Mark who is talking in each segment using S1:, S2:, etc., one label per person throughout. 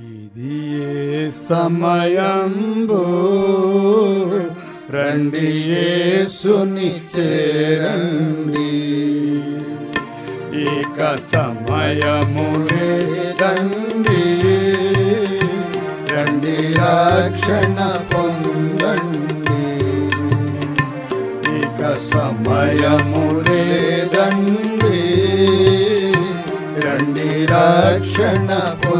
S1: ఇది ఏ సమయంబు. రండి యేసుని చేరండి. ఇక సమయము లేదండి. రండి రక్షణ పొందండి. ఇక సమయము లేదండి. రండి రక్షణ పొందండి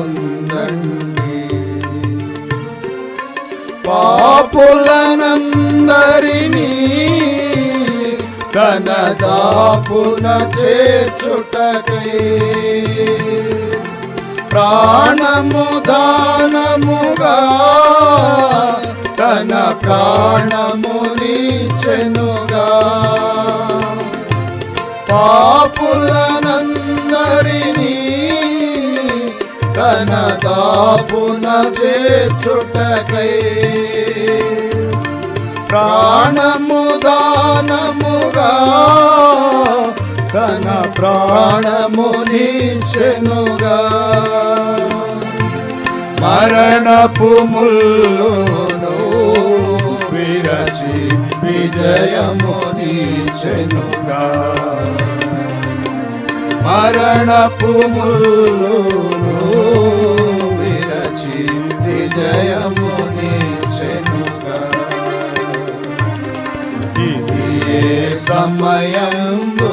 S1: పాపులనందరినీ తన దాపున చేచుటకై ప్రాణము దానముగా తన ప్రాణముని చెనుగా. పాపులనందరినీ తన దాపున చేచుటకై ప్రాణము దానముగా తన ప్రాణము నీచెనుగా. మరణపు ముల్లును విరచి విజయము నీచెనుగా. మరణపు ముల్లును విరచి విజయము సమయంబు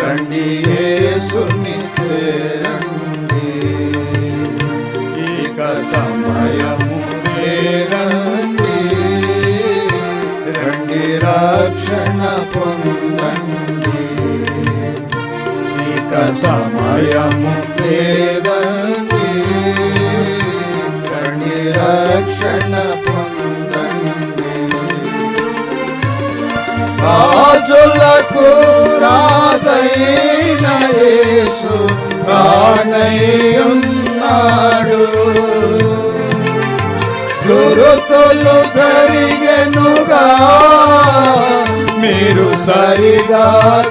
S1: రండి యేసుని చేరండి. ఇక సమయము లేదండి రండి రక్షణ పొందండి. ఇక సమయము లేదండి రండి రక్షణ రాజులకు రాజైన యేసు రానయ్యున్నాడు గురుతులు జరిగెనుగా మీరు సరిగా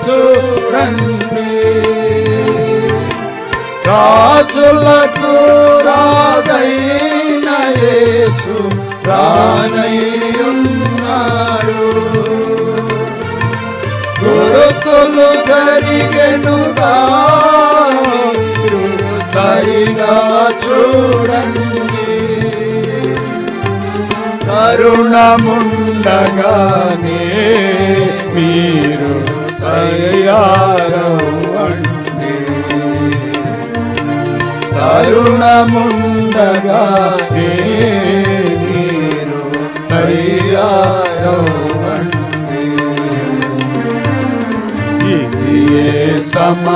S1: చూడండి. రాజులకు రాజైన యేసు రానయ్యున్నాడు గురుతులు జరిగెనుగా మీరు సరిగా చూడండి కరుణముండగానే మీరు తయారవ్వండి కరుణముండగానే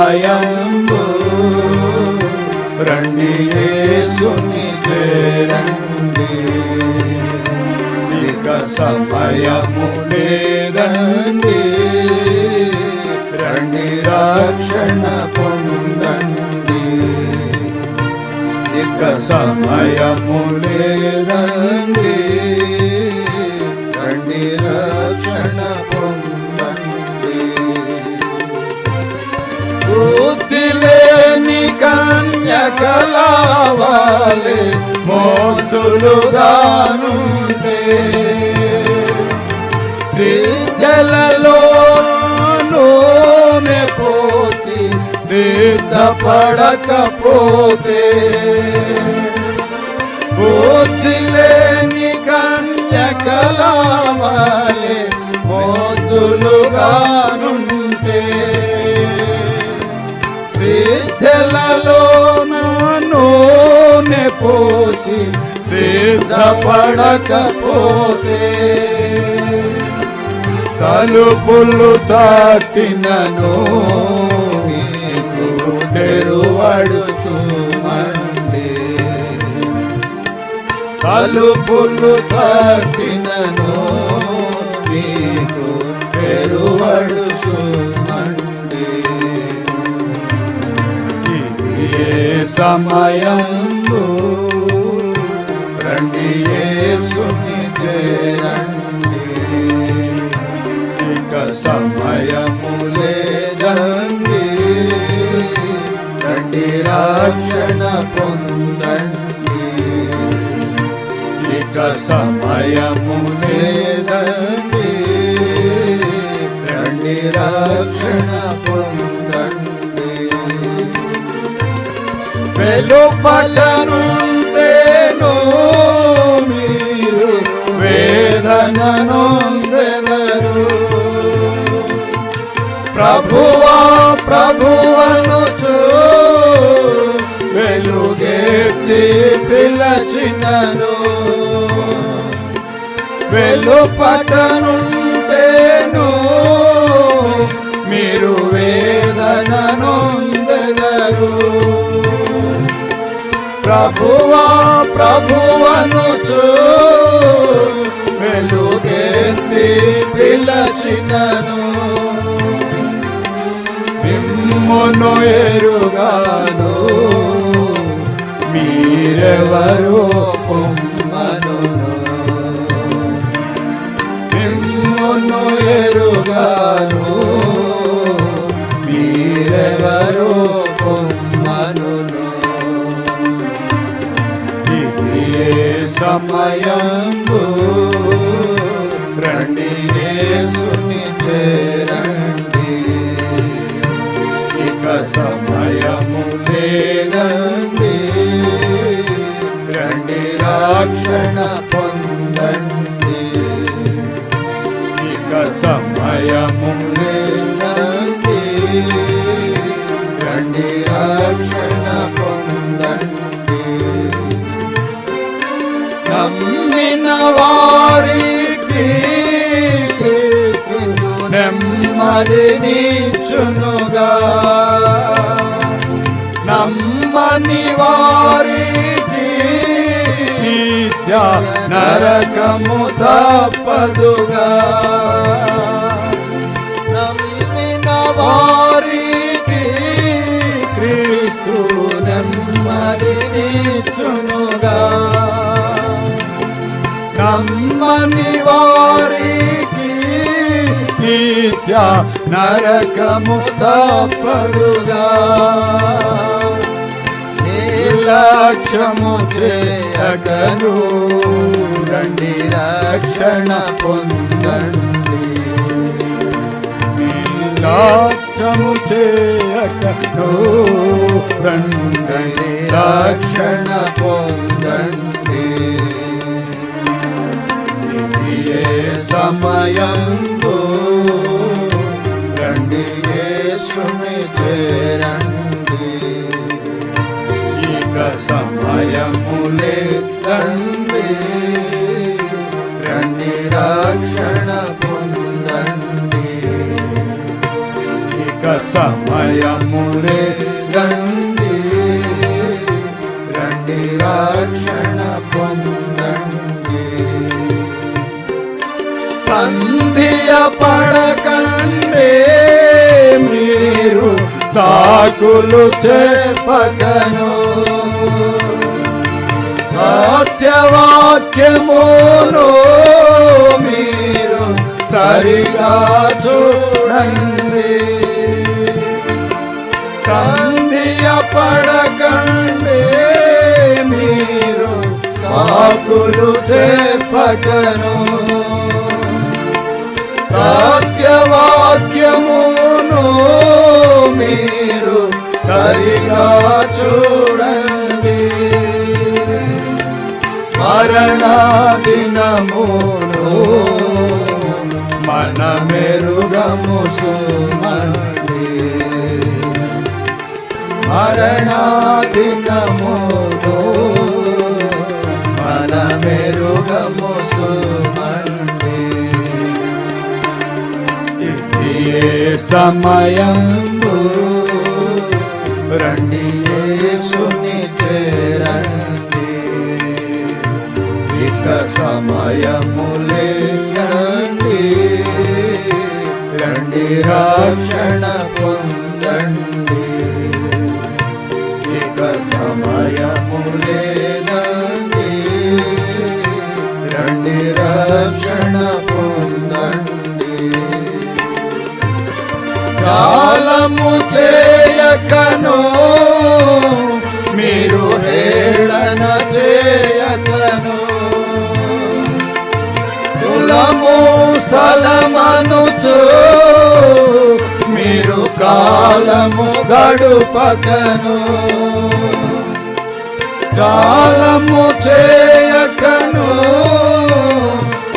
S1: సమయంబు కన్యకలావాలే మోతులుగానుంటే సిద్ధలలో నూనె పోసి సిద్ధపడకపోతే. బుద్ధి లేని కన్యకలావాలే మోతులుగానుంటే సిద్ధలలో నూనె పోసి సిద్ధపడకపోతే తలుపులు దాటినను నీకు తెరువడు తలుపులు దాటినను నీకు తెరువడు సుమండి. ఏ సమయంలో రక్షణ పొందండి వెలుపలనుండేను మీరు వేదనను వెదరు ప్రభువా ప్రభువను చూ వెలుగేతి పిలచినను వెలుపటనుండేను ప్రభువా ప్రభువను చూ వెలుగెత్తి పిలచినను. మిమ్మును ఎరుగాను. మీరెవరు పొమ్మను మిమ్మును ఎరుగాను. లేదండి రండి రక్షణ పొందండి ఇక సమయము లేదండి రండి రక్షణ పొందండి నరకము తప్పదుగా నమ్మిన వారికి క్రీస్తు నెమ్మది చునుగా నమ్మని వారికి నిత్య నరకము తప్పదుగా నిర్లక్ష్యము చేయగను రండి రక్షణ పొందండి నిర్లక్ష్యము చేయగను రండి రక్షణ పొందండి సమయం సమయములే రండి. రండి రక్షణ పొందండి. సంధియ పడకండే మీరు సాకులు చెప్పగను సత్యవాక్యమును మీరు సరిగా చూడండి. పడకండి మీరు. సాకులు చెప్పగను. సత్యవాక్యమును మీరు సరిగా చూడండి. మరణ దినమును మన మెరుగము మరణ మన మెరుగము సుమండి ఏ రండి సుని చేరండి. ఇక సమయములే రండి. రండి రక్షణ పొందండి. అభయములేదండి రండి రక్షణ పొందండి కాలము చేయకను మీరు హేళన చేయకను. కులము స్థలమనుచు మీరు కాలము గడుపకను. కాలము చేయకను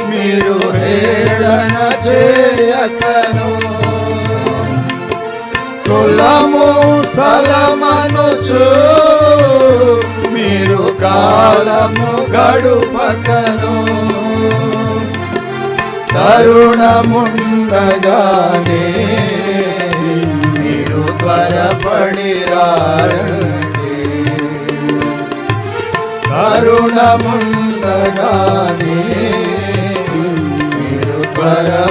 S1: మీరు హేళన చేయకను. కులము స్థలమనుచు మీరు కాలము గడుపకను. తరుణముండగానే కరుణముండగానే నిరుపరా